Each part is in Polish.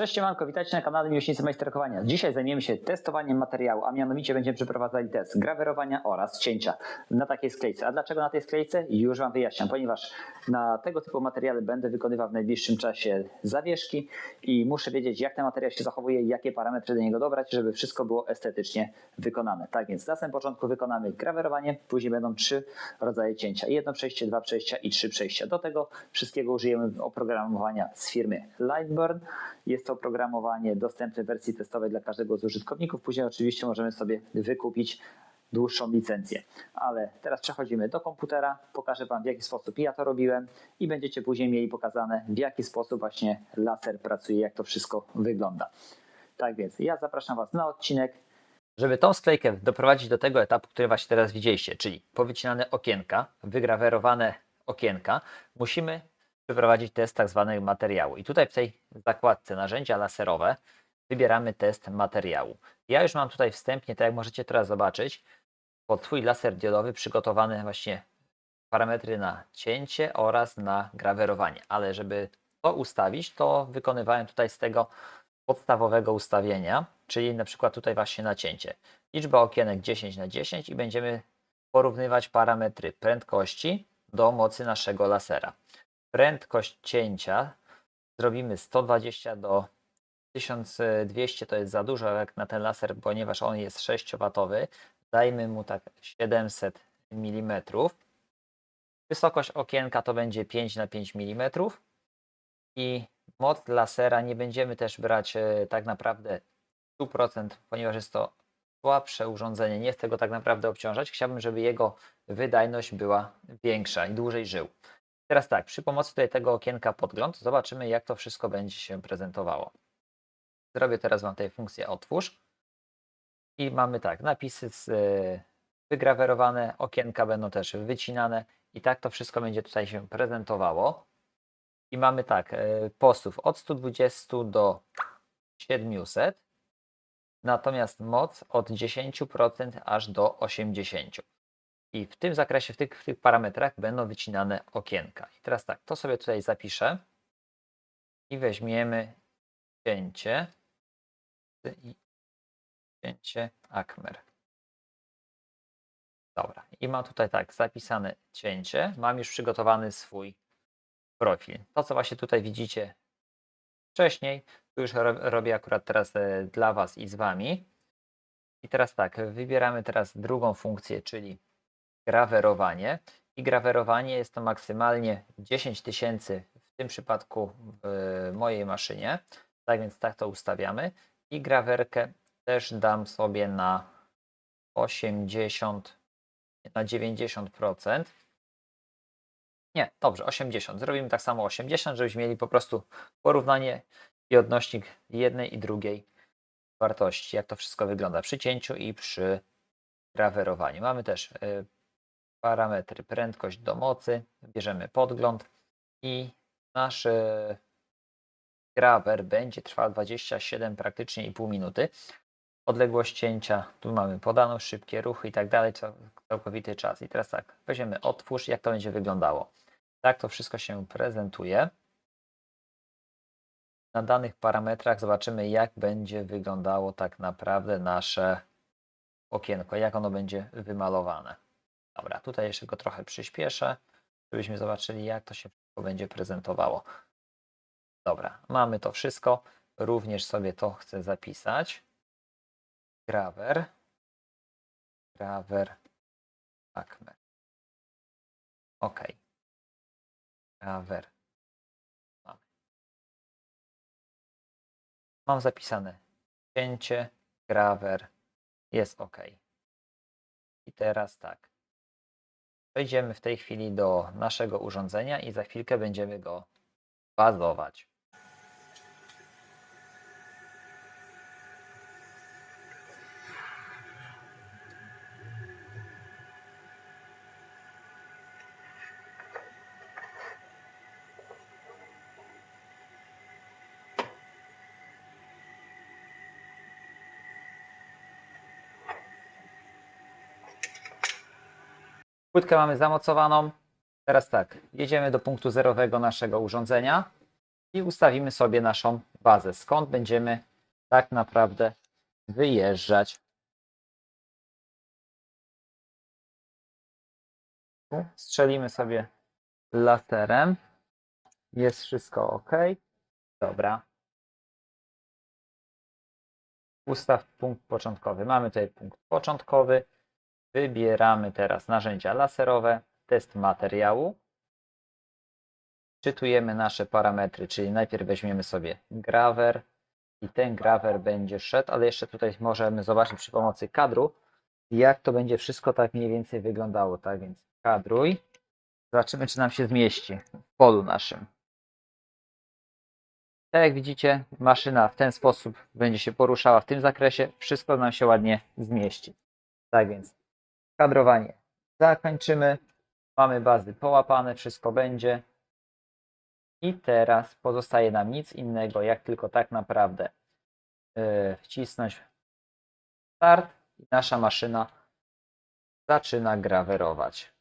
Cześć siemanko, witajcie na kanale Miłośnicy Majsterkowania. Dzisiaj zajmiemy się testowaniem materiału, a mianowicie będziemy przeprowadzali test grawerowania oraz cięcia na takiej sklejce. A dlaczego na tej sklejce? Już Wam wyjaśniam, ponieważ na tego typu materiale będę wykonywał w najbliższym czasie zawieszki i muszę wiedzieć jak ten materiał się zachowuje, jakie parametry do niego dobrać, żeby wszystko było estetycznie wykonane. Tak więc na samym początku wykonamy grawerowanie, później będą trzy rodzaje cięcia. Jedno przejście, dwa przejścia i trzy przejścia. Do tego wszystkiego użyjemy oprogramowania z firmy Lightburn. Jest to oprogramowanie dostępne w wersji testowej dla każdego z użytkowników. Później oczywiście możemy sobie wykupić dłuższą licencję. Ale teraz przechodzimy do komputera, pokażę Wam w jaki sposób ja to robiłem i będziecie później mieli pokazane w jaki sposób właśnie laser pracuje, jak to wszystko wygląda. Tak więc ja zapraszam Was na odcinek. Żeby tą sklejkę doprowadzić do tego etapu, który właśnie teraz widzieliście, czyli powycinane okienka, wygrawerowane okienka, musimy przeprowadzić test tak zwanego materiału. I tutaj w tej zakładce narzędzia laserowe wybieramy test materiału. Ja już mam tutaj wstępnie, tak jak możecie teraz zobaczyć, pod swój laser diodowy przygotowane właśnie parametry na cięcie oraz na grawerowanie. Ale żeby to ustawić, to wykonywałem tutaj z tego podstawowego ustawienia, czyli na przykład tutaj właśnie na cięcie. Liczba okienek 10 na 10 i będziemy porównywać parametry prędkości do mocy naszego lasera. Prędkość cięcia zrobimy 120 do 1200 to jest za dużo jak na ten laser, ponieważ on jest 6W. Dajmy mu tak 700 mm. Wysokość okienka to będzie 5 na 5 mm. I moc lasera nie będziemy też brać e, tak naprawdę 100%, ponieważ jest to słabsze urządzenie. Nie chcę go tak naprawdę obciążać. Chciałbym, żeby jego wydajność była większa i dłużej żył. Teraz tak, przy pomocy tutaj tego okienka podgląd zobaczymy jak to wszystko będzie się prezentowało. Zrobię teraz Wam tutaj funkcję otwórz. I mamy tak, napisy y, wygrawerowane, okienka będą też wycinane i tak to wszystko będzie tutaj się prezentowało. I mamy tak, y, postów od 120 do 700, natomiast moc od 10% aż do 80%. I w tym zakresie, w tych, w tych parametrach będą wycinane okienka. I teraz tak, to sobie tutaj zapiszę i weźmiemy cięcie i cięcie Akmer. Dobra, i mam tutaj tak zapisane cięcie. Mam już przygotowany swój profil. To, co właśnie tutaj widzicie wcześniej, to już ro- robię akurat teraz e, dla Was i z Wami. I teraz tak, wybieramy teraz drugą funkcję, czyli grawerowanie. I grawerowanie jest to maksymalnie 10 tysięcy w tym przypadku w mojej maszynie. Tak więc tak to ustawiamy. I grawerkę też dam sobie na 80, na 90%. Nie, dobrze, 80. Zrobimy tak samo 80, żebyśmy mieli po prostu porównanie i odnośnik jednej i drugiej wartości, jak to wszystko wygląda przy cięciu i przy grawerowaniu. Mamy też y, parametry prędkość do mocy, bierzemy podgląd i nasz grawer będzie trwał 27 praktycznie i pół minuty. Odległość cięcia, tu mamy podaną, szybkie ruchy i tak dalej, cał- całkowity czas. I teraz tak, weźmiemy otwórz, jak to będzie wyglądało. Tak to wszystko się prezentuje. Na danych parametrach zobaczymy, jak będzie wyglądało tak naprawdę nasze okienko, jak ono będzie wymalowane. Dobra, tutaj jeszcze go trochę przyspieszę, żebyśmy zobaczyli, jak to się będzie prezentowało. Dobra, mamy to wszystko. Również sobie to chcę zapisać. Graver. Graver. Acme. OK. Graver. Mamy. Mam zapisane cięcie, graver. Jest OK. I teraz tak. Przejdziemy w tej chwili do naszego urządzenia i za chwilkę będziemy go bazować. Płytkę mamy zamocowaną. Teraz tak, jedziemy do punktu zerowego naszego urządzenia i ustawimy sobie naszą bazę, skąd będziemy tak naprawdę wyjeżdżać. Strzelimy sobie laserem. Jest wszystko ok. Dobra. Ustaw punkt początkowy. Mamy tutaj punkt początkowy. Wybieramy teraz narzędzia laserowe, test materiału. Czytujemy nasze parametry, czyli najpierw weźmiemy sobie graver i ten graver będzie szedł, ale jeszcze tutaj możemy zobaczyć przy pomocy kadru, jak to będzie wszystko tak mniej więcej wyglądało. Tak więc kadruj. Zobaczymy, czy nam się zmieści w polu naszym. Tak jak widzicie, maszyna w ten sposób będzie się poruszała w tym zakresie. Wszystko nam się ładnie zmieści. Tak więc kadrowanie zakończymy. Mamy bazy połapane, wszystko będzie. I teraz pozostaje nam nic innego, jak tylko tak naprawdę yy, wcisnąć start i nasza maszyna zaczyna grawerować.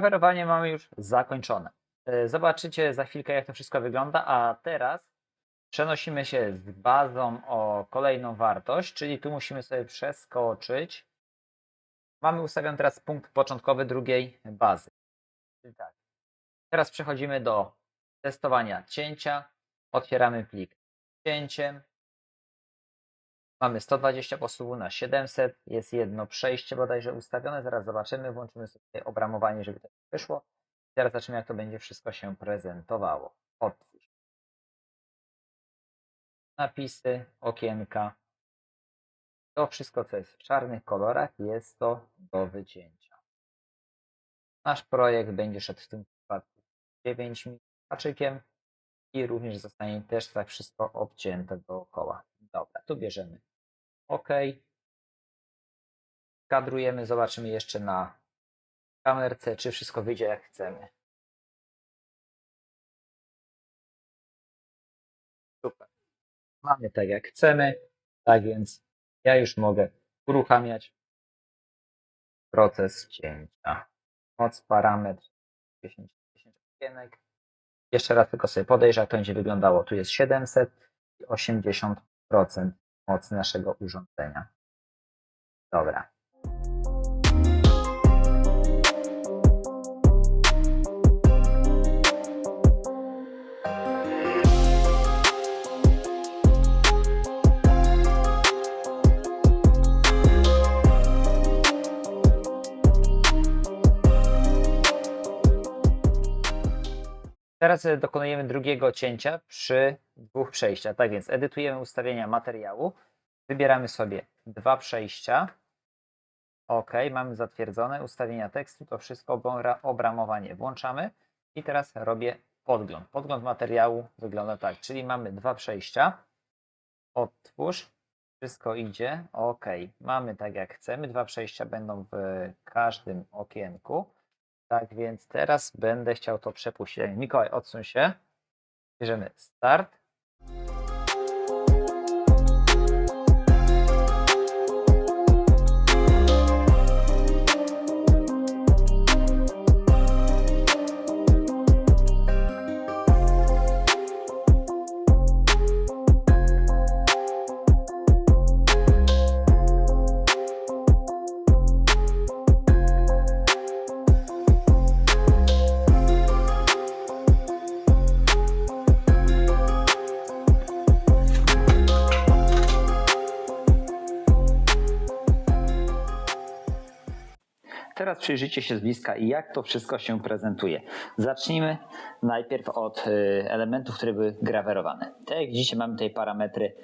Grawerowanie mamy już zakończone. E, Zobaczycie za chwilkę, jak to wszystko wygląda, a teraz przenosimy się z bazą o kolejną wartość, czyli tu musimy sobie przeskoczyć. Mamy ustawiony teraz punkt początkowy drugiej bazy. Tak. Teraz przechodzimy do testowania cięcia. Otwieramy plik cięciem. Mamy 120 posługów na 700. Jest jedno przejście bodajże ustawione. Zaraz zobaczymy. Włączymy sobie obramowanie, żeby to wyszło. Teraz zobaczymy, jak to będzie wszystko się prezentowało. Otwórz. Napisy, okienka. To wszystko, co jest w czarnych kolorach, jest to do wycięcia. Nasz projekt będzie szedł w tym przypadku 9 mm haczykiem i również zostanie też tak wszystko obcięte dookoła. Dobra, tu bierzemy OK. Kadrujemy, zobaczymy jeszcze na kamerce, czy wszystko wyjdzie jak chcemy. Super. Mamy tak jak chcemy, tak więc ja już mogę uruchamiać proces cięcia. Moc parametr 10, 10 okienek. Jeszcze raz tylko sobie podejrzę, jak to będzie wyglądało. Tu jest 700 i 80% mocy naszego urządzenia. Dobra. Teraz e, dokonujemy drugiego cięcia przy dwóch przejściach. Tak więc edytujemy ustawienia materiału. Wybieramy sobie dwa przejścia. OK, mamy zatwierdzone ustawienia tekstu, to wszystko obra- obramowanie włączamy. I teraz robię podgląd. Podgląd materiału wygląda tak, czyli mamy dwa przejścia. Otwórz, wszystko idzie. OK, mamy tak jak chcemy. Dwa przejścia będą w każdym okienku. Tak więc teraz będę chciał to przepuścić. Mikołaj, odsuń się. Bierzemy start. Przyjrzyjcie się z bliska, jak to wszystko się prezentuje. Zacznijmy najpierw od y, elementów, które były grawerowane. Tak jak widzicie, mamy tutaj parametry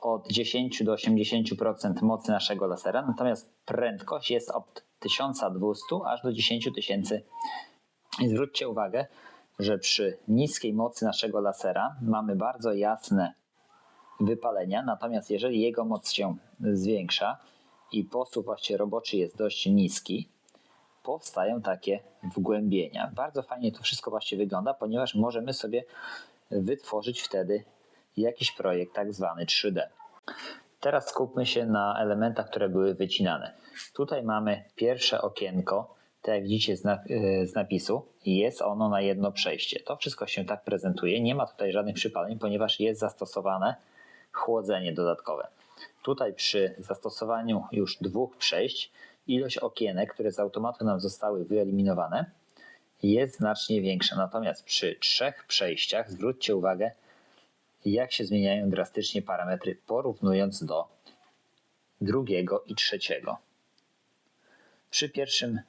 od 10 do 80% mocy naszego lasera, natomiast prędkość jest od 1200 aż do 10 000. I zwróćcie uwagę, że przy niskiej mocy naszego lasera mamy bardzo jasne wypalenia, natomiast jeżeli jego moc się zwiększa i posób właśnie roboczy jest dość niski, powstają takie wgłębienia. Bardzo fajnie to wszystko właśnie wygląda, ponieważ możemy sobie wytworzyć wtedy jakiś projekt tak zwany 3D. Teraz skupmy się na elementach, które były wycinane. Tutaj mamy pierwsze okienko, tak jak widzicie yy, z napisu, jest ono na jedno przejście. To wszystko się tak prezentuje. Nie ma tutaj żadnych przypaleń, ponieważ jest zastosowane chłodzenie dodatkowe. Tutaj przy zastosowaniu już dwóch przejść, ilość okienek, które z automatu nam zostały wyeliminowane, jest znacznie większa. Natomiast przy trzech przejściach zwróćcie uwagę, jak się zmieniają drastycznie parametry, porównując do drugiego i trzeciego. Przy pierwszym,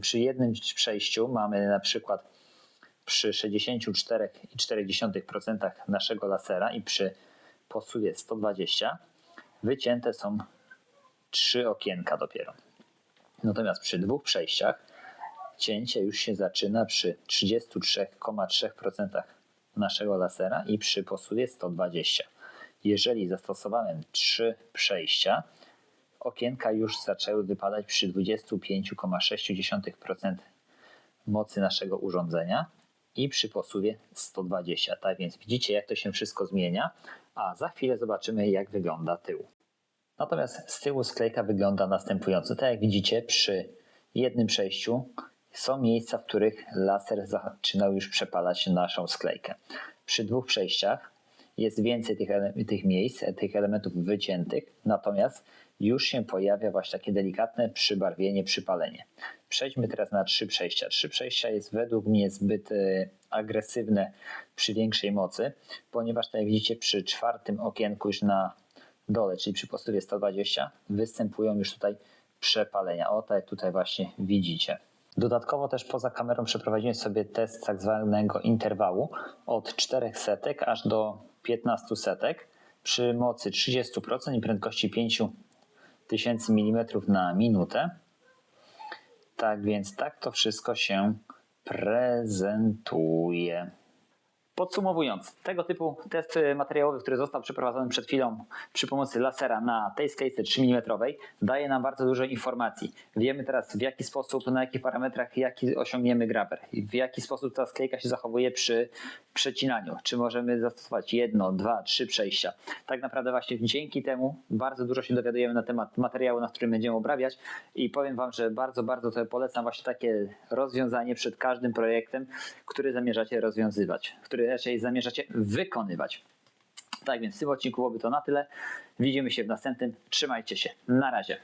przy jednym przejściu mamy na przykład przy 64,4% naszego lasera i przy posuwie 120 wycięte są trzy okienka dopiero. Natomiast przy dwóch przejściach cięcie już się zaczyna przy 33,3% naszego lasera i przy posuwie 120. Jeżeli zastosowałem trzy przejścia, okienka już zaczęły wypadać przy 25,6% mocy naszego urządzenia i przy posuwie 120. Tak więc widzicie, jak to się wszystko zmienia, a za chwilę zobaczymy, jak wygląda tył. Natomiast z tyłu sklejka wygląda następująco. Tak jak widzicie, przy jednym przejściu są miejsca, w których laser zaczynał już przepalać naszą sklejkę. Przy dwóch przejściach jest więcej tych, tych miejsc, tych elementów wyciętych, natomiast już się pojawia właśnie takie delikatne przybarwienie, przypalenie. Przejdźmy teraz na trzy przejścia. Trzy przejścia jest według mnie zbyt e, agresywne przy większej mocy, ponieważ jak widzicie przy czwartym okienku już na dole, czyli przy postawie 120 występują już tutaj przepalenia. O tak tutaj właśnie widzicie. Dodatkowo też poza kamerą przeprowadziłem sobie test tak zwanego interwału od 4 setek aż do 15 setek przy mocy 30% i prędkości 5000 mm na minutę. Tak więc tak to wszystko się prezentuje. Podsumowując, tego typu test materiałowy, który został przeprowadzony przed chwilą przy pomocy lasera na tej sklejce 3 mm, daje nam bardzo dużo informacji. Wiemy teraz w jaki sposób, na jakich parametrach, jaki osiągniemy graber, w jaki sposób ta sklejka się zachowuje przy przecinaniu, czy możemy zastosować jedno, dwa, trzy przejścia. Tak naprawdę właśnie dzięki temu bardzo dużo się dowiadujemy na temat materiału, na którym będziemy obrabiać i powiem Wam, że bardzo, bardzo to polecam właśnie takie rozwiązanie przed każdym projektem, który zamierzacie rozwiązywać, który raczej zamierzacie wykonywać. Tak więc w tym odcinku byłoby to na tyle. Widzimy się w następnym. Trzymajcie się. Na razie.